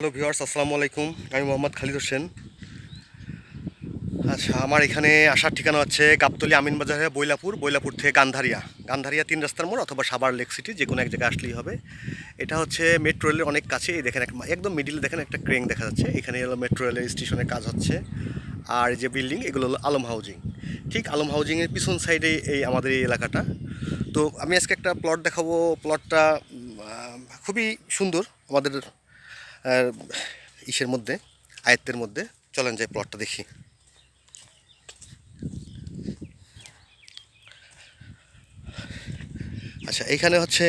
Hello viewers আসসালামু আলাইকুম। আমি মোহাম্মদ খালিদ হোসেন। আচ্ছা আমার এখানে আসার ঠিকানা হচ্ছে গাবতলি আমিনবাজারে বৈলাপুর বৈলাপুর থেকে গান্ধারিয়া। গান্ধারিয়া তিন রাস্তার মোড় অথবা সাবার লেক সিটি, যে কোনো এক জায়গায় আসলেই হবে। এটা হচ্ছে মেট্রো রেলের অনেক কাছে, এই দেখেন এক- একদম মিডিলে দেখেন একটা ক্রেন দেখা যাচ্ছে। এখানে হলো মেট্রো রেলের স্টেশনের কাজ হচ্ছে। আর যে বিল্ডিং এগুলো হলো আলম হাউজিং ঠিক আলম হাউজিংয়ের পিছন সাইডে এই আমাদের এই এলাকাটা। তো আমি আজকে একটা প্লট দেখাবো। প্লটটা খুবই সুন্দর। আমাদের ইসের মধ্যে, আয়ত্তের মধ্যে চলেন যাই প্লটটা দেখি। আচ্ছা এইখানে হচ্ছে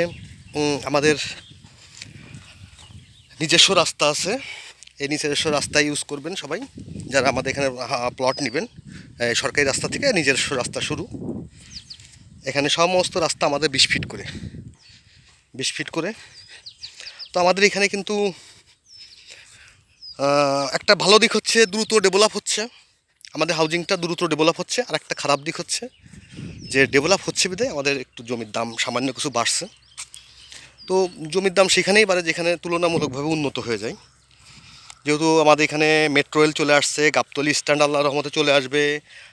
আমাদের নিজস্ব রাস্তা আছে। এই নিজস্ব রাস্তা ইউজ করবেন সবাই। যারা আমাদের এখানে প্লট নেবেন সরকারি রাস্তা থেকে নিজস্ব রাস্তা শুরু। এখানে সমস্ত রাস্তা আমাদের বিশ ফিট করে। বিশ ফিট করে। তো আমাদের এখানে কিন্তু একটা ভালো দিক হচ্ছে দ্রুত ডেভেলপ হচ্ছে। আমাদের হাউজিংটা দ্রুত ডেভেলপ হচ্ছে। আর একটা খারাপ দিক হচ্ছে যে ডেভেলপ হচ্ছে বিধায় আমাদের একটু জমির দাম সামান্য কিছু বাড়ছে। তো জমির দাম সেখানেই বাড়ে যেখানে তুলনামূলকভাবে উন্নত হয়ে যায়। যেহেতু আমাদের এখানে মেট্রো রেল চলে আসছে, গাবতলি স্ট্যান্ড আল্লাহ রহমতে চলে আসবে,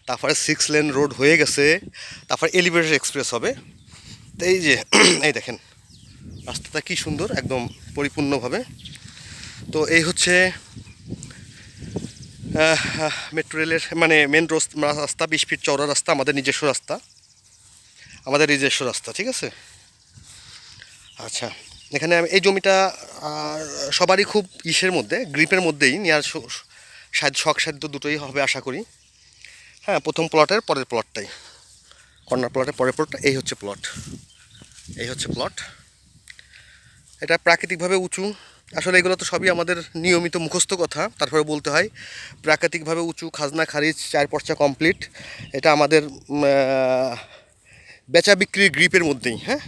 তারপরে সিক্স লেন রোড হয়ে গেছে, তারপরে এলিভেটেড এক্সপ্রেস হবে। তো এই যে, এই দেখেন, রাস্তাটা কি সুন্দর, একদম পরিপূর্ণভাবে। তো এই হচ্ছে মেট্রো রেলের মানে মেন রাস্তা, বিশ ফিট চওড়া রাস্তা, আমাদের নিজস্ব রাস্তা। আমাদের নিজস্ব রাস্তা, ঠিক আছে? আচ্ছা এখানে আমি, এই জমিটা সবারই খুব ইসের মধ্যে, গ্রিপের মধ্যেই নেওয়ার শখ সাধ্য দুটোই হবে, আশা করি। হ্যাঁ প্রথম প্লটের পরের প্লটটাই কর্নার প্লটের পরের প্লটটা এই হচ্ছে প্লট এই হচ্ছে প্লট এটা প্রাকৃতিকভাবে উঁচু। আসলে এগুলো তো সবই আমাদের নিয়মিত মুখস্থ কথা। তারপরে বলতে হয়, প্রাকৃতিকভাবে উঁচু খাজনা খারিজ চার পর্চা কমপ্লিট, এটা আমাদের বেচা বিক্রির গ্রিপের মধ্যেই হ্যাঁ?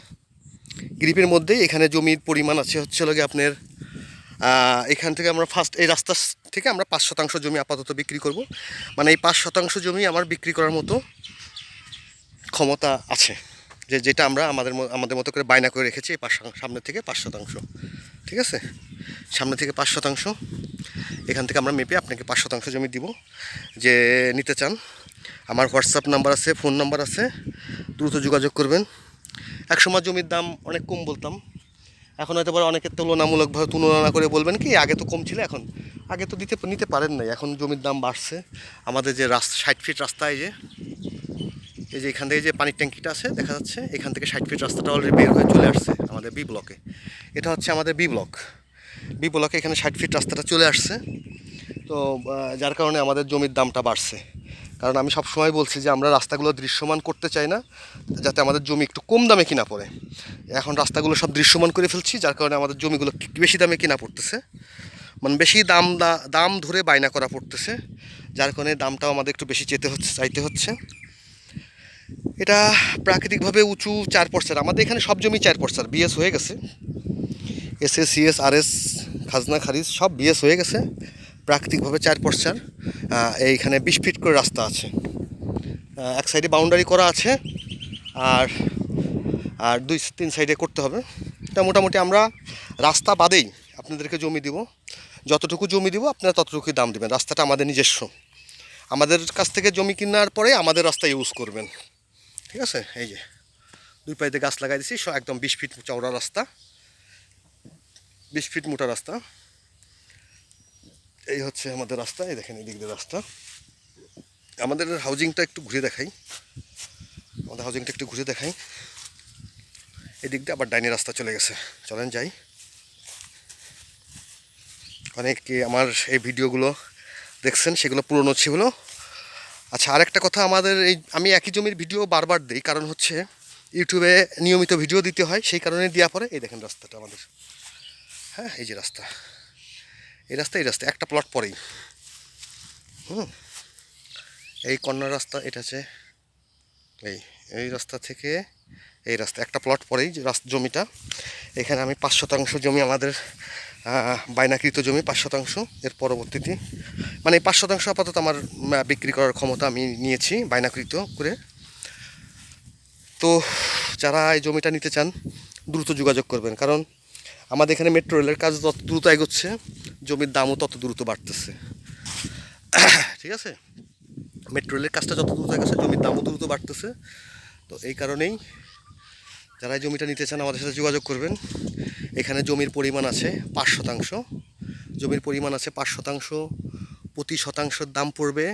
গ্রিপের মধ্যেই এখানে জমির পরিমাণ আছে হচ্ছে লগে আপনার এখান থেকে আমরা ফার্স্ট এই রাস্তা থেকে আমরা পাঁচ শতাংশ জমি আপাতত বিক্রি করব। মানে এই পাঁচ শতাংশ জমি আমার বিক্রি করার মতো ক্ষমতা আছে, যে যেটা আমরা আমাদের আমাদের মতো করে বায়না করে রেখেছি এই পাঁচ সামনে থেকে পাঁচ শতাংশ। ঠিক আছে? সামনে থেকে পাঁচ শতাংশ। এখান থেকে আমরা মেপে আপনাকে পাঁচ শতাংশ জমি দিব। যে নিতে চান, আমার হোয়াটসঅ্যাপ নাম্বার আছে, ফোন নাম্বার আছে, দ্রুত যোগাযোগ করবেন। এক সময় জমির দাম অনেক কম বলতাম। এখন হয়তো আবার অনেকের তুলনামূলকভাবে তুলনা করে বলবেন কি, আগে তো কম ছিল, এখন আগে তো দিতে, নিতে পারেন নাই। এখন জমির দাম বাড়ছে। আমাদের যে রাস্তা, ষাট ফিট রাস্তায় যে এই যে এখান থেকে যে পানির ট্যাঙ্কিটা আছে, দেখা যাচ্ছে, এখান থেকে ষাট ফিট রাস্তাটা অলরেডি বের হয়ে চলে আসছে আমাদের বি ব্লকে। এটা হচ্ছে আমাদের বি ব্লক। বি ব্লকে এখানে ষাট ফিট রাস্তাটা চলে আসছে। তো যার কারণে আমাদের জমির দামটা বাড়ছে। কারণ আমি সব সময় বলছি যে আমরা রাস্তাগুলো দৃশ্যমান করতে চাই না, যাতে আমাদের জমি একটু কম দামে কিনা পড়ে। এখন রাস্তাগুলো সব দৃশ্যমান করে ফেলছি, যার কারণে আমাদের জমিগুলো বেশি দামে কিনা পড়তেছে। মানে বেশি দাম দাম ধরে বায়না করা পড়তেছে, যার কারণে দামটাও আমাদের একটু বেশি চেতে হচ্ছে, চাইতে হচ্ছে। এটা প্রাকৃতিকভাবে উঁচু চার পর্সার আমাদের এখানে সব জমি চার পর্সার বিএস হয়ে গেছে। S S CS R S খাজনা, খারিজ, সব বিএস হয়ে গেছে। প্রাকৃতিকভাবে চার পর্সার এইখানে বিশ ফিট করে রাস্তা আছে। এক সাইডে বাউন্ডারি করা আছে। আর আর দুই, তিন সাইডে করতে হবে। এটা মোটামুটি আমরা রাস্তা বাদেই আপনাদেরকে জমি দিব। যতটুকু জমি দিব, আপনারা ততটুকুই দাম দেবেন। রাস্তাটা আমাদের নিজস্ব। আমাদের কাছ থেকে জমি কেনার পরে আমাদের রাস্তা ইউজ করবেন। ঠিক আছে? এই যে, দুই পাইতে গাছ লাগাই দিছি একদম বিশ ফিট চওড়া রাস্তা। বিশ ফিট মোটা রাস্তা। এই হচ্ছে আমাদের রাস্তা, এই দেখেন এদিক দিয়ে রাস্তা। আমাদের হাউজিংটা একটু ঘুরে দেখাই। আমাদের হাউজিংটা একটু ঘুরে দেখাই। এদিক দিয়ে আবার ডাইনি রাস্তা চলে গেছে। চলেন যাই। অনেকে আমার এই ভিডিওগুলো দেখছেন, সেগুলো পুরনো ছিল। আচ্ছা আরেকটা কথা আমাদের এই, আমি একই জমির ভিডিও বারবার দিই, কারণ হচ্ছে ইউটিউবে নিয়মিত ভিডিও দিতে হয়, সেই কারণে দেওয়া পরে, এই দেখেন রাস্তাটা আমাদের। হ্যাঁ এই যে রাস্তা। এই রাস্তা এই রাস্তা, একটা প্লট পরেই। হুম, এই কর্নার রাস্তা, এটা হচ্ছে এই এই রাস্তা থেকে এই রাস্তা, একটা প্লট পরেই যে জমিটা, এখানে আমি পাঁচ শতাংশ জমি আমাদের বায়নাকৃত জমি, পাঁচ শতাংশ এর পরবর্তীতে। মানে পাঁচ শতাংশ আপাতত আমার বিক্রি করার ক্ষমতা আমি নিয়েছি বায়নাকৃত করে। তো যারা এই জমিটা নিতে চান, দ্রুত যোগাযোগ করবেন। কারণ আমাদের এখানে মেট্রো রেলের কাজ তত দ্রুত এগোচ্ছে, জমির দামও তত দ্রুত বাড়তেছে। ঠিক আছে? মেট্রো রেলের কাজটা যত দ্রুত এগোচ্ছে, জমির দামও দ্রুত বাড়তেছে। তো এই কারণেই যারা জমিটা নিতে চান আমাদের সাথে যোগাযোগ করবেন। এখানে জমির পরিমাণ আছে পাঁচ শতাংশ। জমির পরিমাণ আছে পাঁচ শতাংশ, প্রতি শতাংশের দাম পড়বে,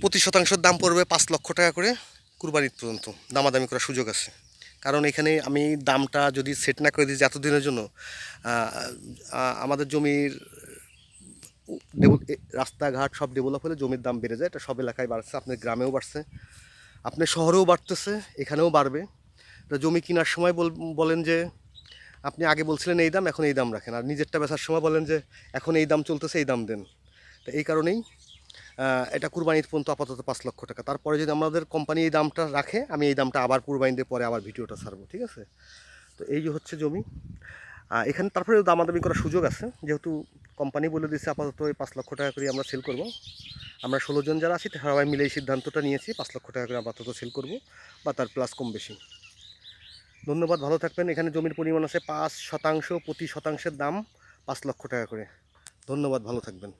প্রতি শতাংশের দাম পড়বে পাঁচ লক্ষ টাকা করে কুরবানির পর্যন্ত। দামাদামি করার সুযোগ আছে। কারণ এখানে আমি দামটা যদি সেট না করে দিই এতদিনের জন্য আমাদের জমির রাস্তাঘাট সব ডেভেলপ হলে জমির দাম বেড়ে যায়। এটা সব এলাকায় বাড়ছে, আপনার গ্রামেও বাড়ছে। আপনার শহরেও বাড়তেছে, এখানেও বাড়বে। তো জমি কেনার সময় বল- বলেন যে, আপনি আগে বলছিলেন এই দাম, এখন এই দাম রাখেন। আর নিজেরটা বেচার সময় বলেন যে, এখন এই দাম চলতেছে, এই দাম দেন। তো এই কারণেই এটা কুরবানির পর্যন্ত আপাতত পাঁচ লক্ষ টাকা। তারপরে যদি আমাদের কোম্পানি এই দামটা রাখে, আমি এই দামটা আবার কুরবানিতে পরে আবার ভিডিওটা ছাড়বো, ঠিক আছে? তো এই যে হচ্ছে জমি। এখানে তারপরে দামাদামি করার সুযোগ আছে। যেহেতু কোম্পানি বলে দিচ্ছে আপাতত এই পাঁচ লক্ষ টাকা করে আমরা সেল করব। আমরা ষোলো জন যারা আছি তারা সবাই মিলে এই সিদ্ধান্তটা নিয়েছি, পাঁচ লক্ষ টাকা করে আপাতত সেল করব বা তার প্লাস কম বেশি। ধন্যবাদ, ভালো থাকবেন। এখানে জমির পরিমাণ আছে পাঁচ শতাংশ, প্রতি শতাংশের দাম পাঁচ লক্ষ টাকা করে। ধন্যবাদ, ভালো থাকবেন।